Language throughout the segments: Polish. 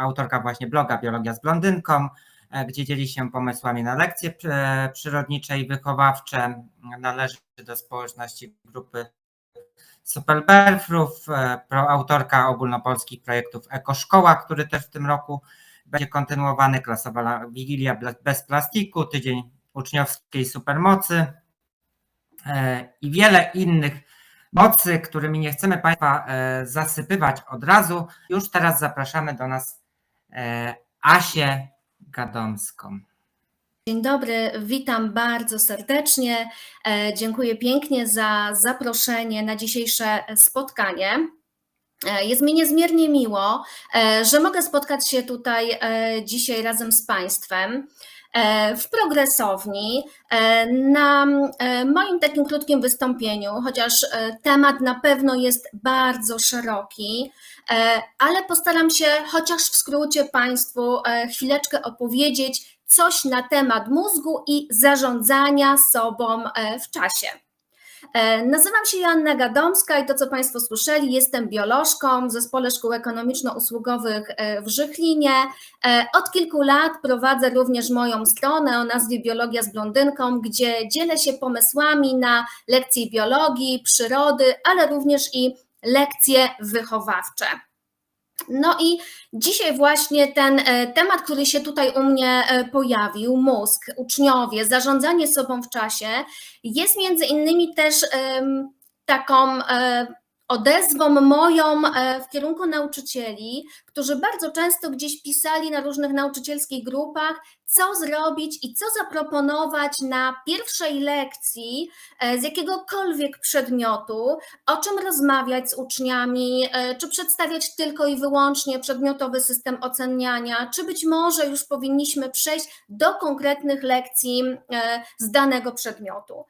autorka właśnie bloga Biologia z blondynką, e, gdzie dzieli się pomysłami na lekcje e, przyrodnicze i wychowawcze. Należy do społeczności grupy Superberfrów, e, autorka ogólnopolskich projektów Ekoszkoła, który też w tym roku będzie kontynuowany, klasowa Wigilia bez plastiku, tydzień uczniowskiej supermocy i wiele innych mocy, którymi nie chcemy Państwa zasypywać od razu. Już teraz zapraszamy do nas Asię Gadomską. Dzień dobry, witam bardzo serdecznie. E, Dziękuję pięknie za zaproszenie na dzisiejsze spotkanie. E, Jest mi niezmiernie miło, e, że mogę spotkać się tutaj e, dzisiaj razem z Państwem e, w progresowni e, na e, moim takim krótkim wystąpieniu, chociaż e, temat na pewno jest bardzo szeroki, e, ale postaram się chociaż w skrócie Państwu e, chwileczkę opowiedzieć coś na temat mózgu i zarządzania sobą e, w czasie. E, Nazywam się Joanna Gadomska i to, co Państwo słyszeli, jestem biolożką w Zespole Szkół Ekonomiczno-Usługowych e, w Żychlinie. E, Od kilku lat prowadzę również moją stronę o nazwie Biologia z blondynką, gdzie dzielę się pomysłami na lekcje biologii, przyrody, ale również i lekcje wychowawcze. No i dzisiaj właśnie ten e, temat, który się tutaj u mnie e, pojawił, mózg, uczniowie, zarządzanie sobą w czasie, jest między innymi też taką e, odezwą moją e, w kierunku nauczycieli, którzy bardzo często gdzieś pisali na różnych nauczycielskich grupach, co zrobić i co zaproponować na pierwszej lekcji e, z jakiegokolwiek przedmiotu, o czym rozmawiać z uczniami, e, czy przedstawiać tylko i wyłącznie przedmiotowy system oceniania, czy być może już powinniśmy przejść do konkretnych lekcji z danego przedmiotu.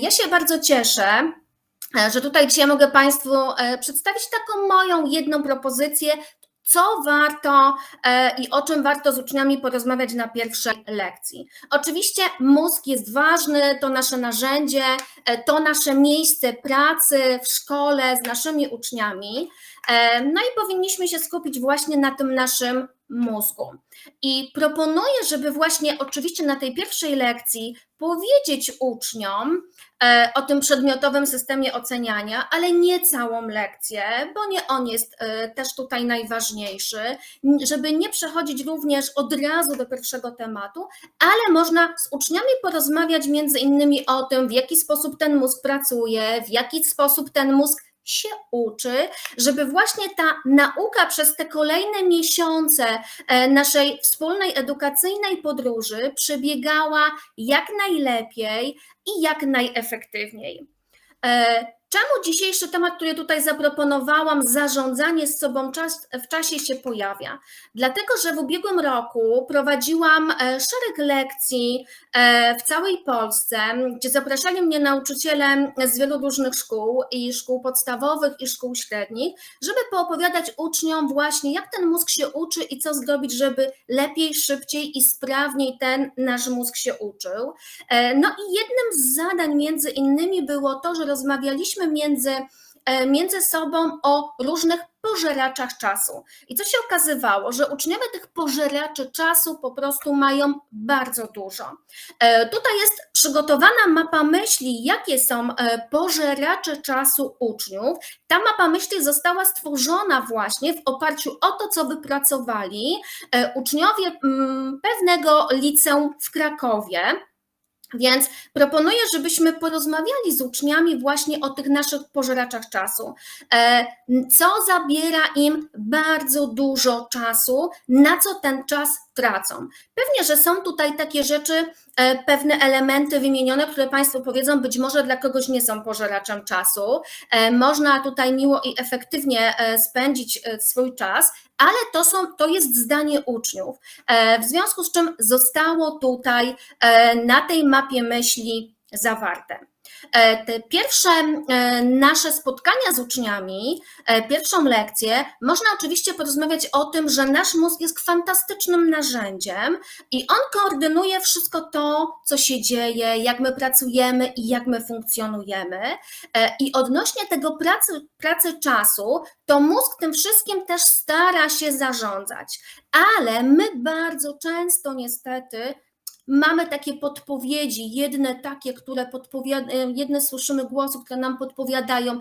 Ja się bardzo cieszę, że tutaj dzisiaj mogę Państwu e, przedstawić taką moją jedną propozycję, co warto e, i o czym warto z uczniami porozmawiać na pierwszej lekcji. Oczywiście mózg jest ważny, to nasze narzędzie, e, to nasze miejsce pracy w szkole z naszymi uczniami. E, No i powinniśmy się skupić właśnie na tym naszym mózgu. I proponuję, żeby właśnie oczywiście na tej pierwszej lekcji powiedzieć uczniom e, o tym przedmiotowym systemie oceniania, ale nie całą lekcję, bo nie on jest e, też tutaj najważniejszy, żeby nie przechodzić również od razu do pierwszego tematu, ale można z uczniami porozmawiać między innymi o tym, w jaki sposób ten mózg pracuje, w jaki sposób ten mózg się uczy, żeby właśnie ta nauka przez te kolejne miesiące e, naszej wspólnej edukacyjnej podróży przebiegała jak najlepiej i jak najefektywniej. Czemu dzisiejszy temat, który tutaj zaproponowałam, zarządzanie z sobą czas, w czasie się pojawia? Dlatego, że w ubiegłym roku prowadziłam e, szereg lekcji e, w całej Polsce, gdzie zapraszali mnie nauczyciele z wielu różnych szkół i szkół podstawowych i szkół średnich, żeby poopowiadać uczniom właśnie, jak ten mózg się uczy i co zrobić, żeby lepiej, szybciej i sprawniej ten nasz mózg się uczył. E, No i jednym z zadań między innymi było to, że rozmawialiśmy między, e, między sobą o różnych pożeraczach czasu. I co się okazywało, że uczniowie tych pożeraczy czasu po prostu mają bardzo dużo. E, Tutaj jest przygotowana mapa myśli, jakie są e, pożeracze czasu uczniów. Ta mapa myśli została stworzona właśnie w oparciu o to, co wypracowali uczniowie mm, pewnego liceum w Krakowie. Więc proponuję, żebyśmy porozmawiali z uczniami właśnie o tych naszych pożeraczach czasu. E, Co zabiera im bardzo dużo czasu, na co ten czas tracą. Pewnie, że są tutaj takie rzeczy, e, pewne elementy wymienione, które Państwo powiedzą, być może dla kogoś nie są pożeraczem czasu. E, Można tutaj miło i efektywnie e, spędzić swój czas, ale to, są, to jest zdanie uczniów. W związku z czym zostało tutaj na tej mapie myśli zawarte. E, Te pierwsze e, nasze spotkania z uczniami, e, pierwszą lekcję, można oczywiście porozmawiać o tym, że nasz mózg jest fantastycznym narzędziem i on koordynuje wszystko to, co się dzieje, jak my pracujemy i jak my funkcjonujemy. I odnośnie tego pracy, pracy czasu, to mózg tym wszystkim też stara się zarządzać, ale my bardzo często niestety mamy takie podpowiedzi, jedne takie, które podpowiadają, jedne słyszymy głosy, które nam podpowiadają,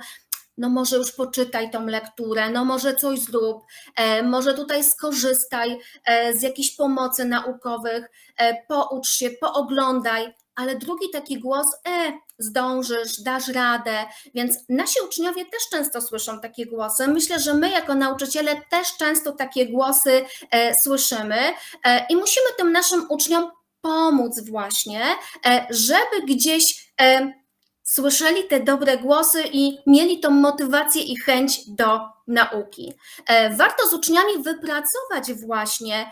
no może już poczytaj tą lekturę, no może coś zrób, e, może tutaj skorzystaj e, z jakichś pomocy naukowych, e, poucz się, pooglądaj, ale drugi taki głos, e, zdążysz, dasz radę, więc nasi uczniowie też często słyszą takie głosy. Myślę, że my jako nauczyciele też często takie głosy e, słyszymy e, i musimy tym naszym uczniom pomóc właśnie, e, żeby gdzieś e, słyszeli te dobre głosy i mieli tą motywację i chęć do nauki. E, Warto z uczniami wypracować właśnie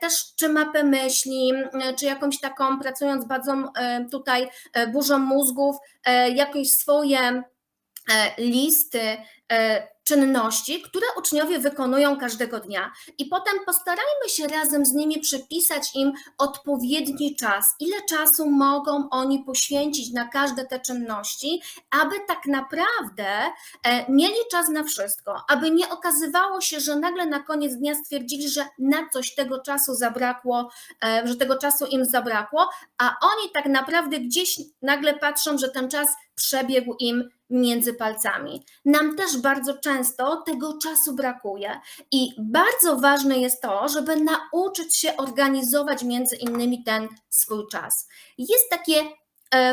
też czy mapę myśli, czy jakąś taką, pracując bardzo tutaj burzą mózgów, jakieś swoje listy e, czynności, które uczniowie wykonują każdego dnia. I potem postarajmy się razem z nimi przypisać im odpowiedni czas, ile czasu mogą oni poświęcić na każde te czynności, aby tak naprawdę e, mieli czas na wszystko, aby nie okazywało się, że nagle na koniec dnia stwierdzili, że na coś tego czasu zabrakło, e, że tego czasu im zabrakło, a oni tak naprawdę gdzieś nagle patrzą, że ten czas przebiegł im między palcami. Nam też bardzo często tego czasu brakuje i bardzo ważne jest to, żeby nauczyć się organizować między innymi ten swój czas. Jest takie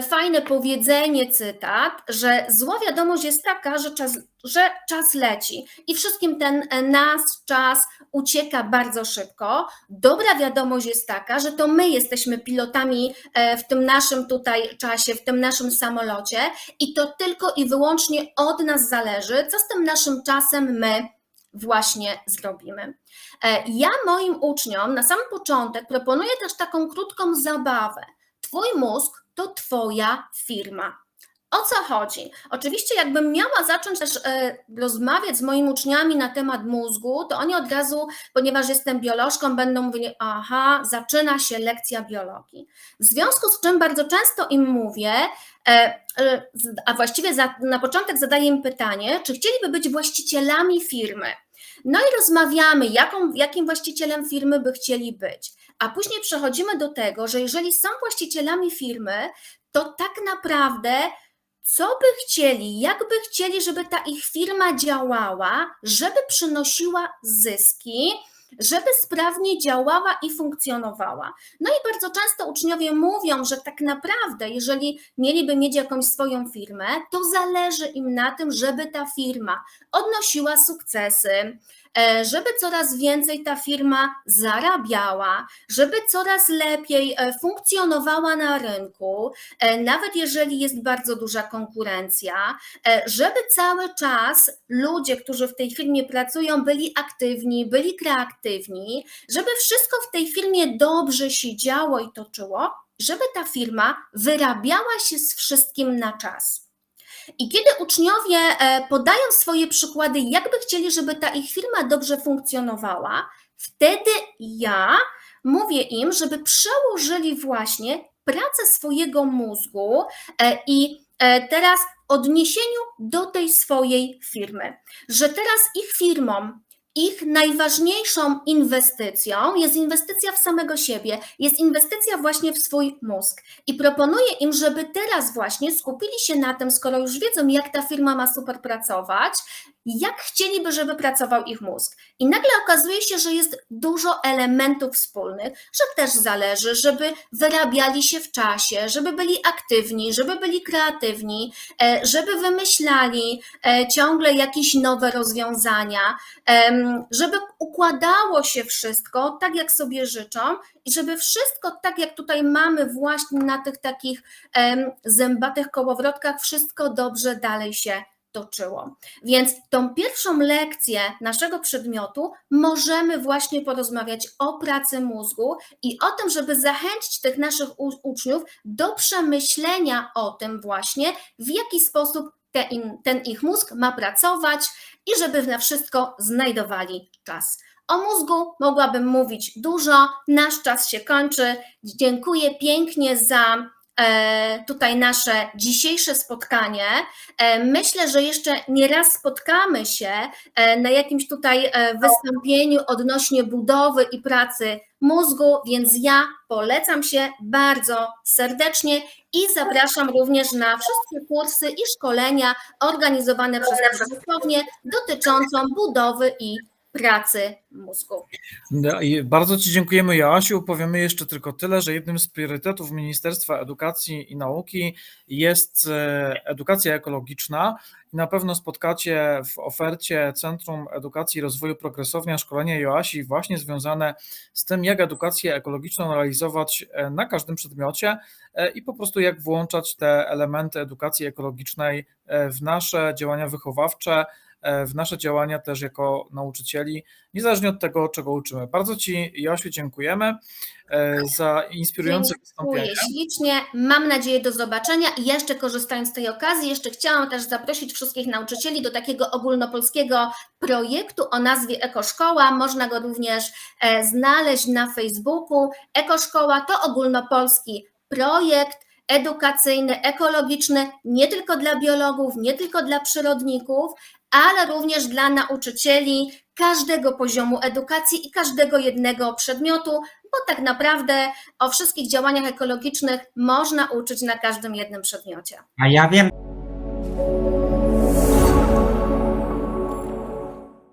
fajne powiedzenie, cytat, że zła wiadomość jest taka, że czas, że czas leci i wszystkim ten e, nasz czas ucieka bardzo szybko. Dobra wiadomość jest taka, że to my jesteśmy pilotami e, w tym naszym tutaj czasie, w tym naszym samolocie i to tylko i wyłącznie od nas zależy, co z tym naszym czasem my właśnie zrobimy. E, Ja moim uczniom na sam początek proponuję też taką krótką zabawę. Twój mózg to Twoja firma. O co chodzi? Oczywiście, jakbym miała zacząć też e, rozmawiać z moimi uczniami na temat mózgu, to oni od razu, ponieważ jestem biolożką, będą mówili: Aha, zaczyna się lekcja biologii. W związku z czym bardzo często im mówię, e, e, a właściwie na początek zadaję im pytanie, czy chcieliby być właścicielami firmy. No i rozmawiamy, jaką, jakim właścicielem firmy by chcieli być. A później przechodzimy do tego, że jeżeli są właścicielami firmy, to tak naprawdę co by chcieli, jak by chcieli, żeby ta ich firma działała, żeby przynosiła zyski, żeby sprawnie działała i funkcjonowała. No i bardzo często uczniowie mówią, że tak naprawdę, jeżeli mieliby mieć jakąś swoją firmę, to zależy im na tym, żeby ta firma odnosiła sukcesy, e, żeby coraz więcej ta firma zarabiała, żeby coraz lepiej e, funkcjonowała na rynku, e, nawet jeżeli jest bardzo duża konkurencja, żeby cały czas ludzie, którzy w tej firmie pracują, byli aktywni, byli kreatywni, żeby wszystko w tej firmie dobrze się działo i toczyło, żeby ta firma wyrabiała się z wszystkim na czas. I kiedy uczniowie e, podają swoje przykłady, jakby chcieli, żeby ta ich firma dobrze funkcjonowała, wtedy ja mówię im, żeby przełożyli właśnie pracę swojego mózgu e, i e, teraz odniesieniu do tej swojej firmy, że teraz ich firmą, ich najważniejszą inwestycją jest inwestycja w samego siebie, jest inwestycja właśnie w swój mózg. I proponuję im, żeby teraz właśnie skupili się na tym, skoro już wiedzą, jak ta firma ma super pracować, jak chcieliby, żeby pracował ich mózg. I nagle okazuje się, że jest dużo elementów wspólnych, że też zależy, żeby wyrabiali się w czasie, żeby byli aktywni, żeby byli kreatywni, e, żeby wymyślali e, ciągle jakieś nowe rozwiązania, żeby układało się wszystko tak, jak sobie życzą i żeby wszystko tak, jak tutaj mamy właśnie na tych takich zębatych kołowrotkach, wszystko dobrze dalej się toczyło. Więc tą pierwszą lekcję naszego przedmiotu możemy właśnie porozmawiać o pracy mózgu i o tym, żeby zachęcić tych naszych uczniów do przemyślenia o tym właśnie, w jaki sposób te in, ten ich mózg ma pracować i żeby na wszystko znajdowali czas. O mózgu mogłabym mówić dużo, nasz czas się kończy. Dziękuję pięknie za tutaj nasze dzisiejsze spotkanie. E, myślę, że jeszcze nie raz spotkamy się e, na jakimś tutaj e, wystąpieniu odnośnie budowy i pracy mózgu, więc ja polecam się bardzo serdecznie i zapraszam również na wszystkie kursy i szkolenia organizowane przez Krzysztofnię dotyczącą budowy i pracy mózgu. No Bardzo Ci dziękujemy, Joasiu. Powiemy jeszcze tylko tyle, że jednym z priorytetów Ministerstwa Edukacji i Nauki jest e, edukacja ekologiczna. Na pewno spotkacie w ofercie Centrum Edukacji i Rozwoju Progresownia szkolenia Joasi właśnie związane z tym, jak edukację ekologiczną realizować e, na każdym przedmiocie e, i po prostu jak włączać te elementy edukacji ekologicznej w nasze działania wychowawcze, w nasze działania też jako nauczycieli, niezależnie od tego, czego uczymy. Bardzo Ci, Joasiu, dziękujemy e, za inspirujące Dziękuję wystąpienie. ślicznie. Mam nadzieję do zobaczenia. I jeszcze korzystając z tej okazji, jeszcze chciałam też zaprosić wszystkich nauczycieli do takiego ogólnopolskiego projektu o nazwie Ekoszkoła. Można go również e, znaleźć na Facebooku. Ekoszkoła to ogólnopolski projekt edukacyjny, ekologiczny, nie tylko dla biologów, nie tylko dla przyrodników, ale również dla nauczycieli każdego poziomu edukacji i każdego jednego przedmiotu, bo tak naprawdę o wszystkich działaniach ekologicznych można uczyć na każdym jednym przedmiocie. A ja wiem,